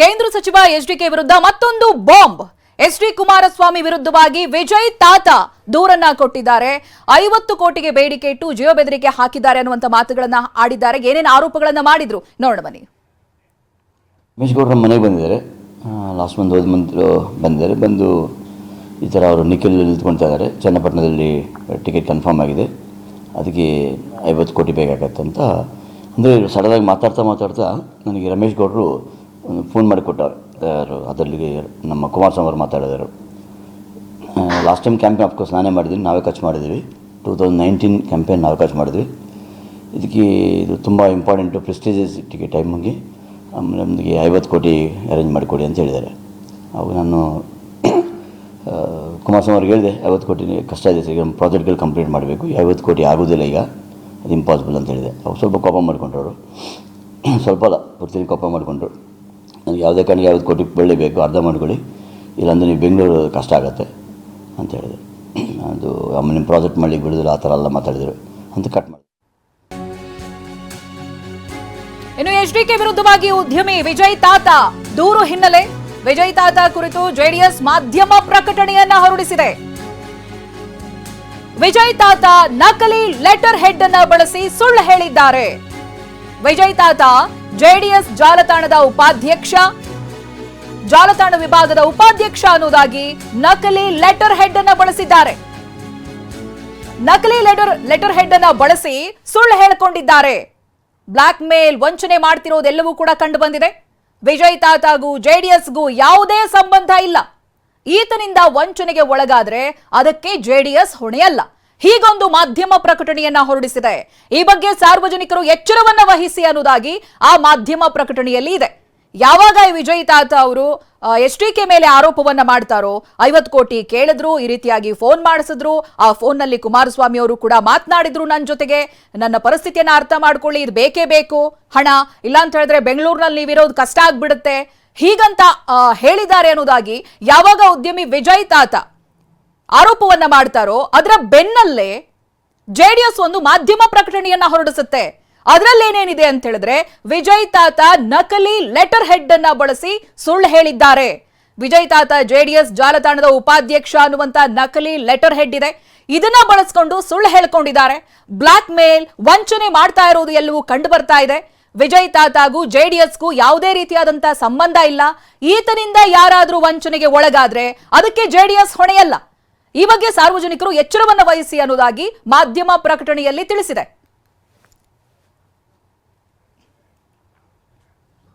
ಕೇಂದ್ರ ಸಚಿವ H DK ವಿರುದ್ಧ ಮತ್ತೊಂದು ಬಾಂಬ್. ಎಸ್ ಡಿ ಕುಮಾರಸ್ವಾಮಿ ವಿರುದ್ಧವಾಗಿ ವಿಜಯ್ ತಾತ ದೂರನ್ನ ಕೊಟ್ಟಿದ್ದಾರೆ. ಐವತ್ತು ಕೋಟಿಗೆ ಬೇಡಿಕೆ ಇಟ್ಟು ಜೀವ ಬೆದರಿಕೆ ಹಾಕಿದ್ದಾರೆ ಅನ್ನುವಂತ ಮಾತುಗಳನ್ನ ಆಡಿದ್ದಾರೆ. ಏನೇನು ಆರೋಪಗಳನ್ನ ಮಾಡಿದ್ರು? ನೋಡೋಣ ಬನ್ನಿ. ರಮೇಶ್ ಗೌಡ್ರ ಮನೆಗೆ ಬಂದಿದ್ದಾರೆ. ಲಾಸ್ಟ್ ಮಂತ್ ಹೋದ ಮಂತ್ ಬಂದಿದ್ದಾರೆ. ಬಂದು ಈ ಥರ ಅವರು ನಿಖಿಲ್ ನಿಂತ್ಕೊಳ್ತಾ ಇದ್ದಾರೆ. ಚನ್ನಪಟ್ಟಣದಲ್ಲಿ ಟಿಕೆಟ್ ಕನ್ಫರ್ಮ್ ಆಗಿದೆ. ಅದಕ್ಕೆ ಐವತ್ತು ಕೋಟಿ ಬೇಕಾಗತ್ತಂತ. ಅಂದರೆ ಸಡನ್ನಾಗಿ ಮಾತಾಡ್ತಾ ಮಾತಾಡ್ತಾ ನನಗೆ ರಮೇಶ್ ಗೌಡರು ಫೋನ್ ಮಾಡಿ ಕೊಟ್ಟರು. ಯಾರು? ಅದರಲ್ಲಿ ನಮ್ಮ ಕುಮಾರಸ್ವಾಮಿ ಅವರು ಮಾತಾಡಿದರು. ಲಾಸ್ಟ್ ಟೈಮ್ ಕ್ಯಾಂಪೇನ್ ಅಫ್ಕೋರ್ಸ್ ನಾನೇ ಮಾಡಿದ್ದೀನಿ. ನಾವೇ ಖರ್ಚು ಮಾಡಿದ್ದೀವಿ. ಟೂ ತೌಸಂಡ್ ನೈನ್ಟೀನ್ ಕ್ಯಾಂಪೇನ್ ನಾವೇ ಖರ್ಚು ಮಾಡಿದ್ವಿ. ಇದಕ್ಕೆ ಇದು ತುಂಬ ಇಂಪಾರ್ಟೆಂಟು ಪ್ರೆಸ್ಟೀಜಿಯಸ್ ಟಿಕೆಟ್ ಟೈಮಿಗೆ ಆಮೇಲೆ ನಮಗೆ ಐವತ್ತು ಕೋಟಿ ಅರೇಂಜ್ ಮಾಡಿಕೊಡಿ ಅಂತ ಹೇಳಿದ್ದಾರೆ. ಅವಾಗ ನಾನು ಕುಮಾರ್ ಕುಮಾರಸ್ವಾಮಿ ಅವ್ರಿಗೆ ಹೇಳಿದೆ, ಐವತ್ತು ಕೋಟಿ ಕಷ್ಟ ಇದೆ ಈಗ ಪ್ರಾಜೆಕ್ಟ್ಗಳು ಕಂಪ್ಲೀಟ್ ಮಾಡಬೇಕು. ಐವತ್ತು ಕೋಟಿ ಆಗೋದಿಲ್ಲ ಈಗ. ಅದು ಇಂಪಾಸಿಬಲ್ ಅಂತ ಹೇಳಿದೆ. ಅವ್ರು ಸ್ವಲ್ಪ ಕೋಪ ಮಾಡಿಕೊಂಡ್ರು ಅವರು. ಸ್ವಲ್ಪ ಅಲ್ಲ, ಪೂರ್ತಿ ಕೋಪ ಮಾಡಿಕೊಂಡ್ರು. ಯಾವುದೇ ಕಾರಣಕ್ಕೆ ಯಾವ್ದು ಕೋಟಿ ಬೆಳಿಬೇಕು ಅರ್ಧ ಮಾಡ್ಕೊಳ್ಳಿ. ಇಲ್ಲಾಂದರೆ ನೀವು ಬೆಂಗಳೂರು ಕಷ್ಟ ಆಗುತ್ತೆ ಅಂತ ಹೇಳಿದೆ. ಅದು ಅಮ್ಮ ನಿಮ್ಮ ಪ್ರಾಜೆಕ್ಟ್ ಮಾಡಲಿಕ್ಕೆ ಬಿಡಿದ್ರು ಆ ಥರ ಎಲ್ಲ ಮಾತಾಡಿದರು ಅಂತ ಕಟ್ ಮಾಡಿ ಇನ್ನು ಎಚ್ ಡಿಕೆ ವಿರುದ್ಧವಾಗಿ ಉದ್ಯಮಿ ವಿಜಯ್ ತಾತ ದೂರು ಹಿನ್ನೆಲೆ. ವಿಜಯ್ ತಾತ ಕುರಿತು ಜೆಡಿಎಸ್ ಮಾಧ್ಯಮ ಪ್ರಕಟಣೆಯನ್ನ ಹೊರಡಿಸಿದೆ. ವಿಜಯ್ ತಾತ ನಕಲಿ ಲೆಟರ್ ಹೆಡ್ ಅನ್ನ ಬಳಸಿ ಸುಳ್ಳು ಹೇಳಿದ್ದಾರೆ. ವಿಜಯ್ ತಾತ, ಜೆಡಿಎಸ್ ಜಾಲತಾಣದ ಉಪಾಧ್ಯಕ್ಷ, ಜಾಲತಾಣ ವಿಭಾಗದ ಉಪಾಧ್ಯಕ್ಷ ಅನ್ನೋದಾಗಿ ನಕಲಿ ಲೆಟರ್ ಹೆಡ್ ಅನ್ನ ಬಳಸಿದ್ದಾರೆ. ನಕಲಿ ಲೆಟರ್ ಲೆಟರ್ ಹೆಡ್ ಅನ್ನ ಬಳಸಿ ಸುಳ್ಳು ಹೇಳಿಕೊಂಡಿದ್ದಾರೆ. ಬ್ಲಾಕ್ ಮೇಲ್ ವಂಚನೆ ಮಾಡ್ತಿರೋದೆಲ್ಲವೂ ಕೂಡ ಕಂಡು ಬಂದಿದೆ. ವಿಜಯ್ ತಾತಾಗೂ ಜೆಡಿಎಸ್ಗೂ ಯಾವುದೇ ಸಂಬಂಧ ಇಲ್ಲ. ಈತನಿಂದ ವಂಚನೆಗೆ ಒಳಗಾದ್ರೆ ಅದಕ್ಕೆ ಜೆಡಿಎಸ್ ಹೊಣೆಯಲ್ಲ. ಹೀಗೊಂದು ಮಾಧ್ಯಮ ಪ್ರಕಟಣೆಯನ್ನ ಹೊರಡಿಸಿದೆ. ಈ ಬಗ್ಗೆ ಸಾರ್ವಜನಿಕರು ಎಚ್ಚರವನ್ನ ವಹಿಸಿ ಅನ್ನೋದಾಗಿ ಆ ಮಾಧ್ಯಮ ಪ್ರಕಟಣೆಯಲ್ಲಿ ಇದೆ. ಯಾವಾಗ ಈ ವಿಜಯ್ ತಾತ ಅವರು ಎಸ್ ಟಿ ಕೆ ಮೇಲೆ ಆರೋಪವನ್ನ ಮಾಡ್ತಾರೋ ಐವತ್ ಕೋಟಿ ಕೇಳಿದ್ರು, ಈ ರೀತಿಯಾಗಿ ಫೋನ್ ಮಾಡಿಸಿದ್ರು, ಆ ಫೋನ್ನಲ್ಲಿ ಕುಮಾರಸ್ವಾಮಿ ಅವರು ಕೂಡ ಮಾತನಾಡಿದ್ರು ನನ್ನ ಜೊತೆಗೆ. ನನ್ನ ಪರಿಸ್ಥಿತಿಯನ್ನ ಅರ್ಥ ಮಾಡ್ಕೊಳ್ಳಿ, ಇದು ಬೇಕೇ ಬೇಕು. ಹಣ, ಇಲ್ಲ ಅಂತ ಹೇಳಿದ್ರೆ ಬೆಂಗಳೂರಿನಲ್ಲಿ ಇರೋದು ಕಷ್ಟ ಆಗ್ಬಿಡುತ್ತೆ. ಹೀಗಂತ ಹೇಳಿದ್ದಾರೆ ಅನ್ನೋದಾಗಿ ಯಾವಾಗ ಉದ್ಯಮಿ ವಿಜಯ್ ತಾತ ಆರೋಪವನ್ನ ಮಾಡ್ತಾರೋ ಅದರ ಬೆನ್ನಲ್ಲೇ ಜೆಡಿಎಸ್ ಒಂದು ಮಾಧ್ಯಮ ಪ್ರಕಟಣೆಯನ್ನ ಹೊರಡಿಸುತ್ತೆ. ಅದರಲ್ಲಿ ಏನೇನಿದೆ ಅಂತ ಹೇಳಿದ್ರೆ ವಿಜಯ್ ತಾತ ನಕಲಿ ಲೆಟರ್ ಹೆಡ್ ಅನ್ನ ಬಳಸಿ ಸುಳ್ಳು ಹೇಳಿದ್ದಾರೆ. ವಿಜಯ್ ತಾತ ಜೆಡಿಎಸ್ ಜಾಲತಾಣದ ಉಪಾಧ್ಯಕ್ಷ ಅನ್ನುವಂತ ನಕಲಿ ಲೆಟರ್ ಹೆಡ್ ಇದೆ. ಇದನ್ನ ಬಳಸ್ಕೊಂಡು ಸುಳ್ಳು ಹೇಳ್ಕೊಂಡಿದ್ದಾರೆ. ಬ್ಲಾಕ್ ಮೇಲ್ ವಂಚನೆ ಮಾಡ್ತಾ ಇರೋದು ಎಲ್ಲವೂ ಕಂಡು ಬರ್ತಾ ಇದೆ. ವಿಜಯ್ ತಾತಾಗೂ ಜೆಡಿಎಸ್ಗೂ ಯಾವುದೇ ರೀತಿಯಾದಂತಹ ಸಂಬಂಧ ಇಲ್ಲ. ಈತನಿಂದ ಯಾರಾದರೂ ವಂಚನೆಗೆ ಒಳಗಾದ್ರೆ ಅದಕ್ಕೆ ಜೆಡಿಎಸ್ ಹೊಣೆಯಲ್ಲ. ಈ ಬಗ್ಗೆ ಸಾರ್ವಜನಿಕರು ಎಚ್ಚರವನ್ನು ವಹಿಸಿ ಅನ್ನುವುದಾಗಿ ಮಾಧ್ಯಮ ಪ್ರಕಟಣೆಯಲ್ಲಿ ತಿಳಿಸಿದೆ.